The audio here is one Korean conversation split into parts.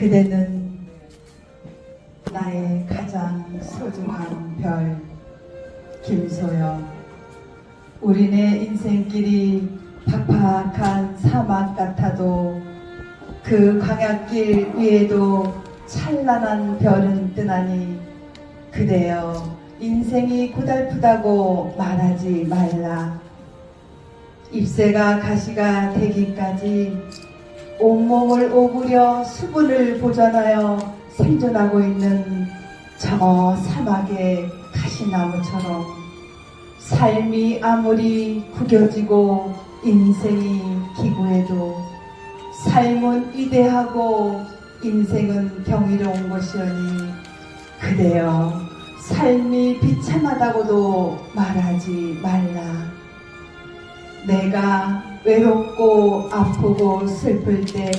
그대는 나의 가장 소중한 별 김소영. 우리네 인생길이 팍팍한 사막 같아도 그 광약길 위에도 찬란한 별은 뜨나니 그대여 인생이 고달프다고 말하지 말라. 잎새가 가시가 되기까지 온몸을 오구려 수분을 보존하여 생존하고 있는 저 사막의 가시나무처럼 삶이 아무리 구겨지고 인생이 기구해도 삶은 위대하고 인생은 경이로운 것이오니 그대여 삶이 비참하다고도 말하지 말라. 내가 외롭고 아프고 슬플 때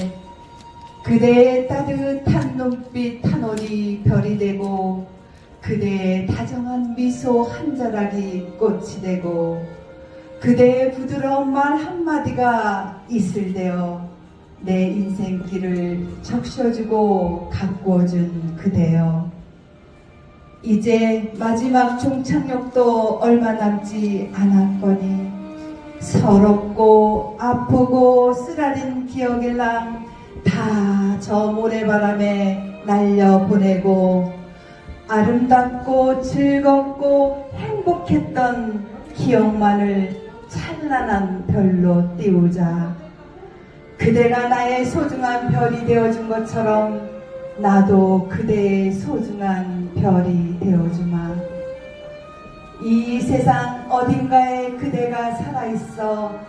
그대의 따뜻한 눈빛 한 올이 별이 되고 그대의 다정한 미소 한 자락이 꽃이 되고 그대의 부드러운 말 한마디가 이슬되어 내 인생길을 적셔주고 가꾸어준 그대여. 이제 마지막 종착역도 얼마 남지 않았거니 서럽고 아프고 쓰라린 기억일랑 다 저 모래바람에 날려보내고 아름답고 즐겁고 행복했던 기억만을 찬란한 별로 띄우자 그대가 나의 소중한 별이 되어준 것처럼 나도 그대의 소중한 별이 되어주마. 이 세상 어딘가에 그대가 살아있어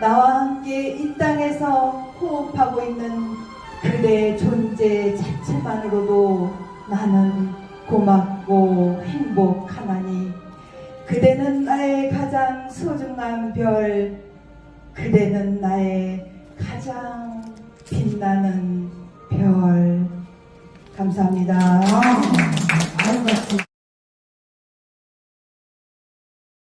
나와 함께 이 땅에서 호흡하고 있는 그대의 존재 자체만으로도 나는 고맙고 행복하나니 그대는 나의 가장 소중한 별, 그대는 나의 가장 빛나는 별. 감사합니다.